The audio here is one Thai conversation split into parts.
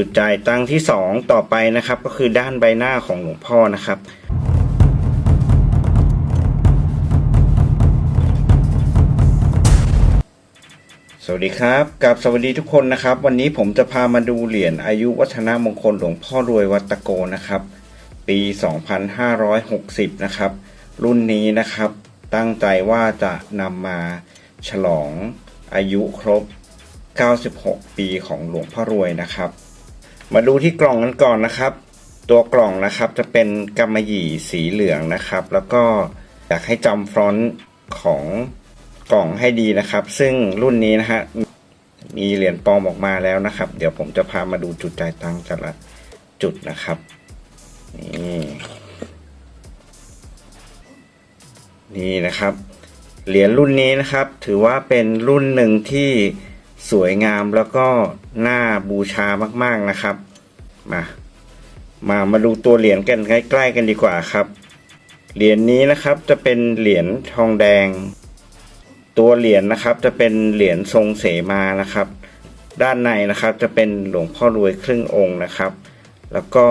จุดจ่ายตังที่สองต่อไปนะครับ ก็คือด้านใบหน้าของหลวงพ่อนะครับสวัสดีครับกับสวัสดีทุกคนนะครับ วันนี้ผมจะพามาดูเหรียญอายุวัฒนมงคลหลวงพ่อรวยวัตโกนะครับ ปี 2560 นะครับ รุ่นนี้นะครับ ตั้งใจว่าจะนำมาฉลองอายุครบ 96 ปีของหลวงพ่อรวยนะครับ มาดูที่กล่องกันก่อนนะครับ ตัวกล่องนะครับจะเป็นกำมะหยี่สีเหลืองนะครับ แล้วก็อยากให้จำฟรอนต์ของกล่องให้ดีนะครับ ซึ่งรุ่นนี้นะฮะมีเหรียญปลอมออกมาแล้วนะครับ เดี๋ยวผมจะพามาดูจุดจ่ายตังค์แต่ละจุดนะครับนี่นี่นะครับ เหรียญรุ่นนี้นะครับ ถือว่าเป็นรุ่นหนึ่งที่สวยงามแล้วก็น่าบูชามากๆนะครับ มา มามาดูตัวเหรียญกันใกล้ๆกันดีกว่าครับ เหรียญนี้นะครับจะเป็นเหรียญทองแดง ตัวเหรียญนะครับจะเป็นเหรียญทรงเสมานะครับ ด้านในนะครับจะเป็นหลวงพ่อรวยครึ่งองค์นะครับ แล้วก็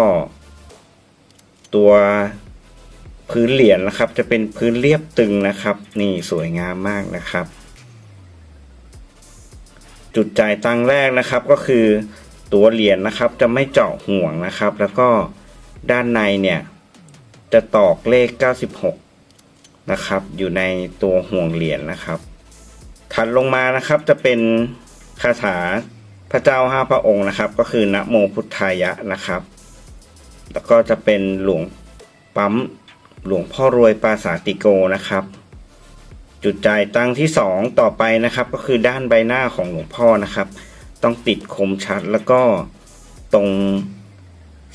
ตัวพื้นเหรียญนะครับ จะเป็นพื้นเรียบตึงนะครับ นี่สวยงามมากนะครับ จุดจ่ายตังแรกนะครับก็คือ ตัวเหรียญนะครับจะไม่เจาะห่วงนะครับ แล้วก็ด้านในเนี่ยจะตอกเลข 96 นะครับ อยู่ในตัวห่วงเหรียญนะครับ ถัดลงมานะครับจะเป็นคาถาพระเจ้าห้าพระองค์นะครับ ก็คือนะโมพุทธายะนะครับ แล้วก็จะเป็นหลวงปั๊มหลวงพ่อรวยปราสาติโกนะครับ จุดจ่ายตังที่สองต่อไปนะครับ ก็คือด้านใบหน้าของหลวงพ่อนะครับ ต้องติดคมชัดแล้วก็ตรง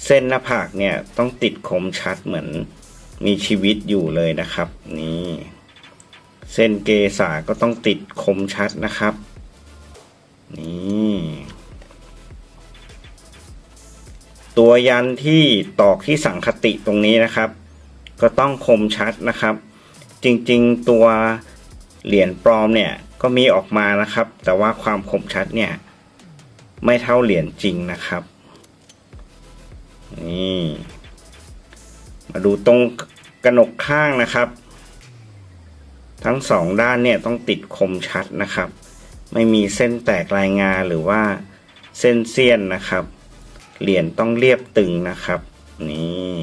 เส้นหน้าผากเนี่ยต้องติดคมชัดเหมือนมีชีวิตอยู่เลยนะครับ นี่เส้นเกษาก็ต้องติดคมชัดนะครับ นี่ตัวยันที่ตอกที่สังคติตรงนี้นะครับ ก็ต้องคมชัดนะครับ จริงๆตัวเหรียญปลอมเนี่ยก็มีออกมานะครับ แต่ว่าความคมชัดเนี่ย ไม่เท่าเหรียญจริงนะครับ นี่ มาดูตรงกระหนกข้างนะครับ ทั้งสองด้านเนี่ยต้องติดคมชัดนะครับ ไม่มีเส้นแตกลายงาหรือว่าเส้นเสี้ยนนะครับ เหรียญต้องเรียบตึงนะครับ นี่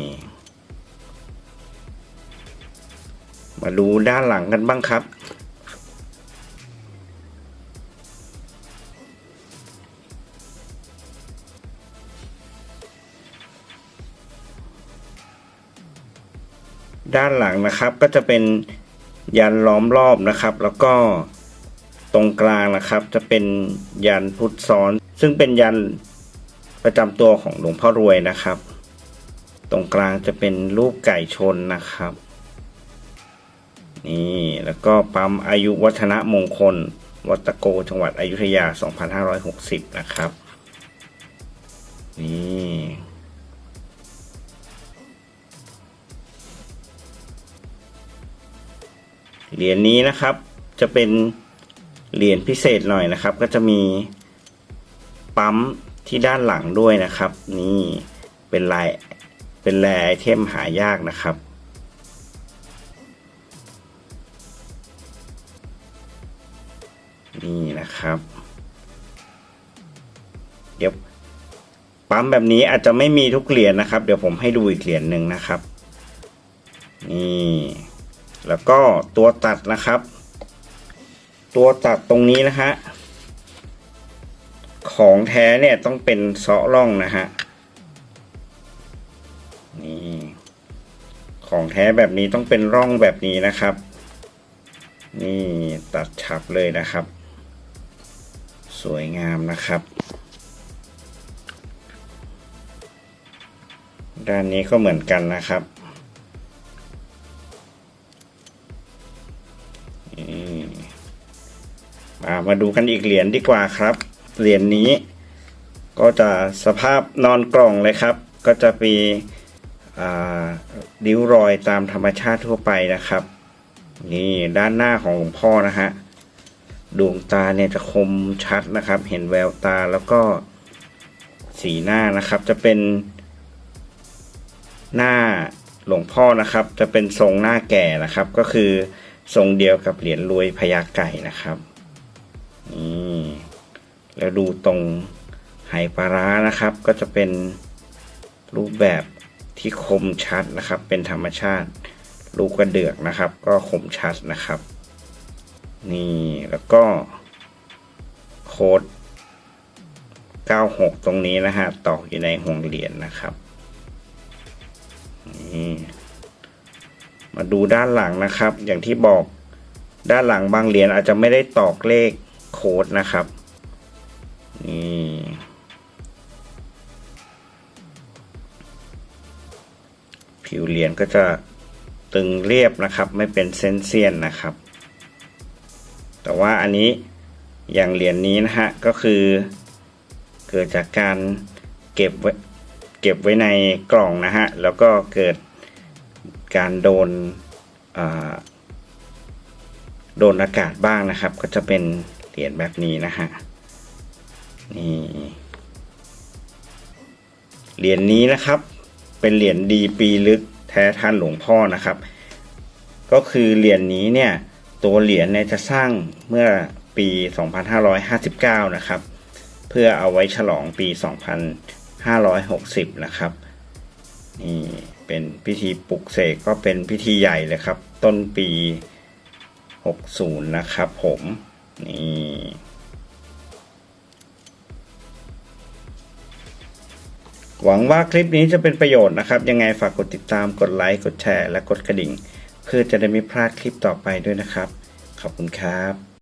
มาดูด้านหลังกันบ้างครับ ด้านหลังนะครับก็จะเป็นยันล้อมรอบนะครับ แล้วก็ตรงกลางนะครับ จะเป็นยันพุทธซ้อน ซึ่งเป็นยันประจำตัวของหลวงพ่อรวยนะครับ ตรงกลางจะเป็นรูปไก่ชนนะครับ นี่ แล้วก็ปั๊มอายุวัฒนมงคล วัดตะโกจังหวัดอยุธยา 2560 นะครับ นี่ เหรียญนี้นะครับ จะเป็นเหรียญพิเศษหน่อยนะครับ ก็จะมีปั๊มที่ด้านหลังด้วยนะครับ นี่เป็นลายเป็นแรไอเทมหายากนะครับ นี่นะครับ เดี๋ยวปั๊มแบบนี้อาจจะไม่มีทุกเหรียญนะครับ เดี๋ยวผมให้ดูอีกเหรียญหนึ่งนะครับ นี่ แล้วก็ตัวตัดนะครับ ตัวตัดตรงนี้นะฮะของแท้เนี่ยต้องเป็นเซาะร่องนะฮะนี่ของแท้แบบนี้ต้องเป็นร่องแบบนี้นะครับ นี่ตัดฉับเลยนะครับ สวยงามนะครับ ด้านนี้ก็เหมือนกันนะครับ มามาดูกันอีกเหรียญดีกว่าครับ เหรียญนี้ก็จะสภาพนอนกล่องเลยครับ ก็จะมีริ้วรอยตามธรรมชาติทั่วไปนะครับ นี่ด้านหน้าของหลวงพ่อนะฮะดวงตาเนี่ยจะคมชัดนะครับ เห็นแววตาแล้วก็สีหน้านะครับ จะเป็นหน้าหลวงพ่อนะครับ จะเป็นทรงหน้าแก่นะครับ ก็คือทรงเดียวกับเหรียญรวยพญาไก่นะครับ แล้วดูตรงไหปลาร้านะครับ ก็จะเป็นรูปแบบที่คมชัดนะครับ เป็นธรรมชาติ ลูกกระเดือกนะครับ ก็คมชัดนะครับ นี่แล้วก็โค้ด96 ตรงนี้นะฮะตอกอยู่ในห่วงเหรียญนะครับนี่มาดูด้านหลังนะครับ อย่างที่บอกด้านหลังบางเหรียญอาจจะไม่ได้ตอกเลขโค้ดนะครับ นี่ผิวเหรียญก็จะตึงเรียบนะครับ ไม่เป็นเส้นเสี้ยนนะครับ แต่ว่าอันนี้อย่างเหรียญนี้นะฮะก็คือเกิดจากการเก็บไว้เก็บไว้ในกล่องนะฮะแล้วก็เกิดการโดนโดนอากาศบ้างนะครับ ก็จะเป็นเหรียญแบบนี้นะฮะ นี่เหรียญนี้นะครับ เป็นเหรียญดีปีลึกแท้ท่านหลวงพ่อนะครับ ก็คือเหรียญนี้เนี่ยตัวเหรียญเนี่ยจะสร้างเมื่อปี 2559 นะครับ เพื่อเอาไว้ฉลองปี 2560 นะครับนี่เป็นพิธีปลุกเสกก็เป็นพิธีใหญ่เลยครับ ต้นปี 60 นะครับผมนี่ หวังว่าคลิปนี้จะเป็นประโยชน์นะครับ ยังไงฝากกดติดตามกดไลค์กดแชร์ และกดกระดิ่ง เพื่อจะได้ไม่พลาดคลิปต่อไปด้วยนะครับ ขอบคุณครับ